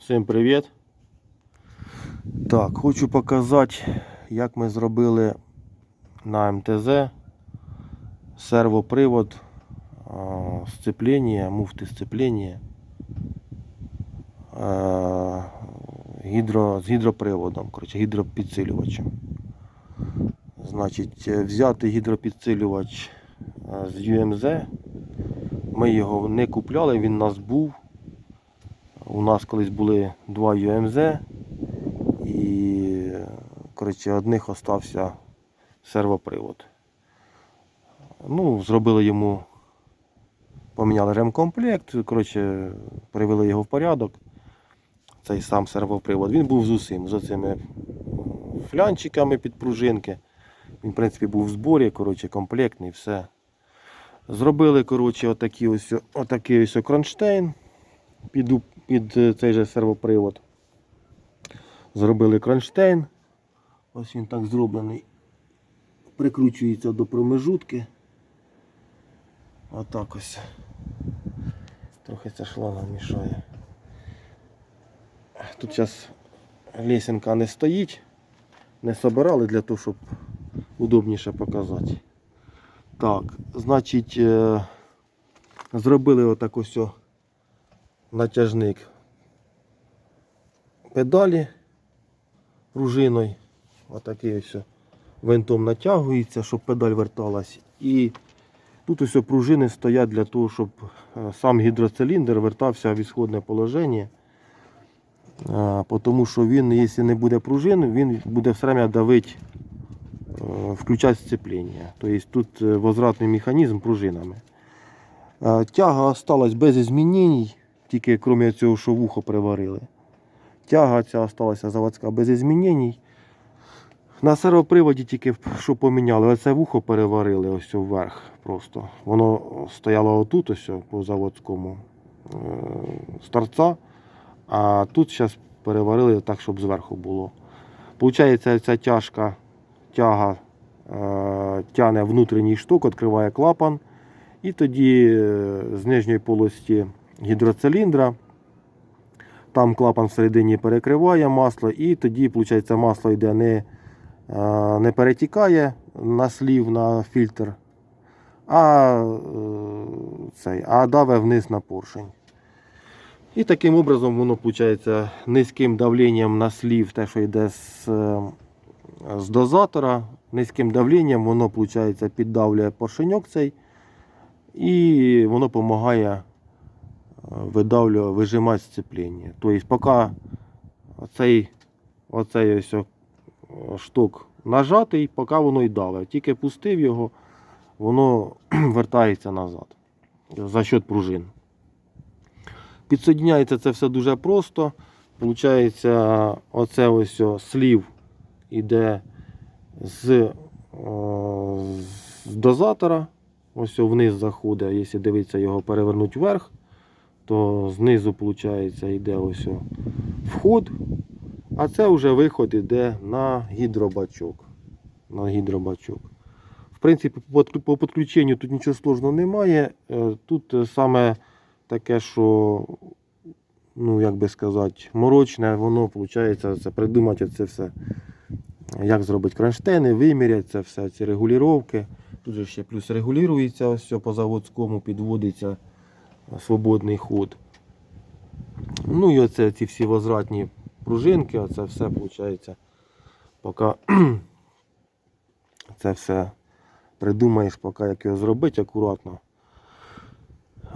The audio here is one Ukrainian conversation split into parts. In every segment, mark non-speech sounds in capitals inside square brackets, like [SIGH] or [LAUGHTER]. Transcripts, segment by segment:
Всім привіт! Так, хочу показати, як ми зробили на МТЗ сервопривод сцеплення, муфти сцеплення гідро, з гідроприводом, коротше, гідропідсилювачем. Значить, е, взяти гідропідсилювач з UMZ. Ми його не купляли, він у нас був. У нас колись були два UMZ і коротше, одних остався сервопривод. Ну, зробили йому, поміняли ремкомплект, коротше, привели його в порядок. Цей сам сервопривод. Він був з усім, з оцими флянчиками під пружинки. Він, в принципі, був в зборі, коротше, комплектний, все. Зробили, коротше, отакі ось, отакий ось кронштейн під, під е, цей же сервопривод. Зробили кронштейн. Ось він так зроблений. Прикручується до промежутки. Отак ось. Трохи ця шланга мішає. Тут зараз лесенка не стоїть. Не собирали для того, щоб удобніше показати. Так, значить, е, зробили отак ось натяжник педалі пружиною. Отакий ось винтом натягується, щоб педаль верталась. І тут ось пружини стоять для того, щоб е, сам гідроциліндр вертався в ісходне положення. Е, Тому що він, якщо не буде пружин, він буде все время давити, е, включати сцеплення. Тобто тут возвратний механізм пружинами. Тяга осталась без змінень, тільки крім цього, що вухо приварили. Тяга ця осталася заводська без змінень. На сервоприводі тільки що поміняли. Оце вухо переварили ось вверх просто. Воно стояло отут, ось по заводському е, з торця, а тут зараз переварили так, щоб зверху було. Получається, ця тяжка тяга е, тяне внутрішній шток, відкриває клапан. І тоді е, з нижньої полості гідроциліндра, там клапан всередині перекриває масло, і тоді, виходить, масло йде не, е, не перетікає на слів, на фільтр, а, е, цей, а даве вниз на поршень. І таким образом воно виходить низьким давленням на слів, те, що йде з, е, з дозатора, низьким давленням воно виходить, піддавлює поршеньок цей. І воно допомагає видавлювати, вижимати сцеплення. Тобто, поки оцей, оцей ось шток нажатий, поки воно й давить. Тільки пустив його, воно [CLEARS THROAT] вертається назад за счет пружин. Підсоединяється це все дуже просто. Получається, оце ось слів іде з, з дозатора. Ось вниз заходить, якщо дивитися його перевернути вверх, то знизу виходить, йде ось вход, а це вже виход іде на гідробачок. На гідробачок. В принципі, по підключенню тут нічого сложного немає. Е, Тут е, саме таке, що, ну як би сказати, морочне, воно виходить, це придумати це все. Як зробити кронштейни, виміряти це все, ці регулювання. Тут же ще плюс регулюється ось все по заводському, підводиться свободний ход. Ну і оце ці всі возвратні пружинки, оце все виходить. Поки [CLEARS THROAT] це все придумаєш, поки як його зробити акуратно.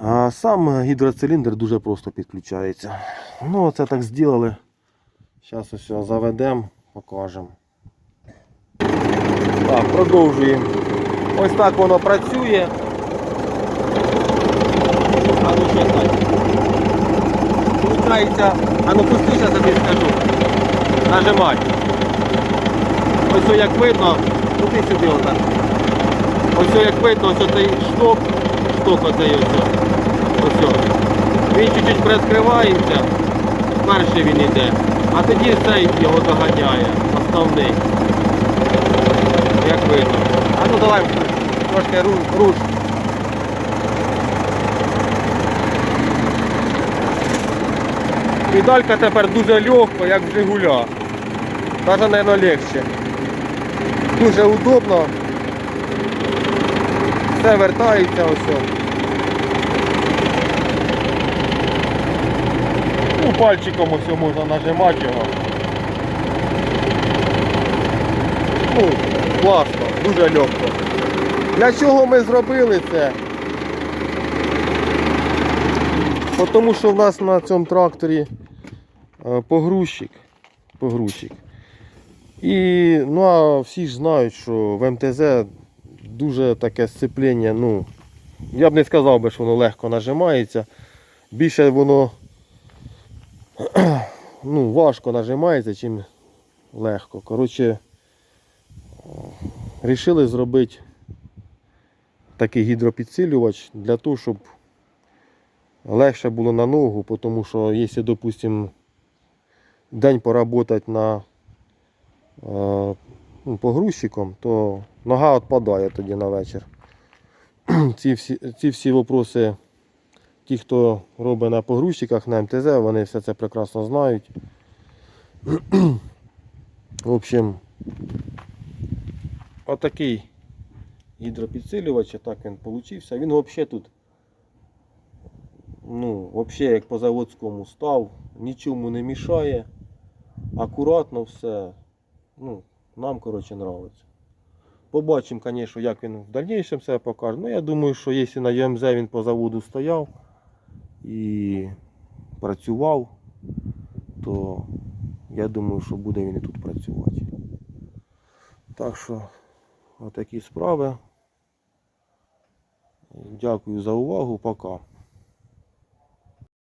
А сам гідроциліндр дуже просто підключається. Ну, оце так зробили. Зараз ось заведемо, покажемо. Так, продовжуємо. Ось так воно працює. А ну. Получається, а ну пусти, зараз я тобі скажу. Нажимай. Ось як видно, ти сюди отак. Ось як видно, ось цей шток, шток оцей ось. Ось. Він чуть-чуть приоткривається, перший він йде, а тоді цей його доганяє, основний. Як видно. А ну давай трошки ру- руш. Педалька тепер дуже легко, як в Жигуля. Навіть, мабуть, легше. Дуже удобно. Все вертається ось. Ну, пальчиком ось можна нажимати його. Ну, класно, дуже легко. Для чого ми зробили це? Тому що в нас на цьому тракторі е, погрузчик. погрузчик. І ну, а всі ж знають, що в МТЗ дуже таке сцеплення, ну, я б не сказав би, що воно легко нажимається. Більше воно [CLEARS THROAT] ну, важко нажимається, чим легко. Коротше, Рішили зробити такий гідропідсилювач для того, щоб легше було на ногу, тому що якщо, допустим, день поработати на е, ну, погрузчиком, то нога відпадає тоді на вечір. [CLEARS THROAT] Ці всі, ці всі вопроси, ті, хто робить на погрузчиках, на МТЗ, вони все це прекрасно знають. [CLEARS THROAT] В общем, отакий гідропідсилювач, так він получився. Він взагалі тут, ну, взагалі як по заводському став, нічому не мішає. Акуратно все. Ну, нам, коротше, нравиться. Побачимо, звісно, як він в дальнішому себе покаже. Ну, я думаю, що якщо на ЮМЗ він по заводу стояв і працював, то я думаю, що буде він і тут працювати. Так що, отакі справи. Дякую за увагу. Пока.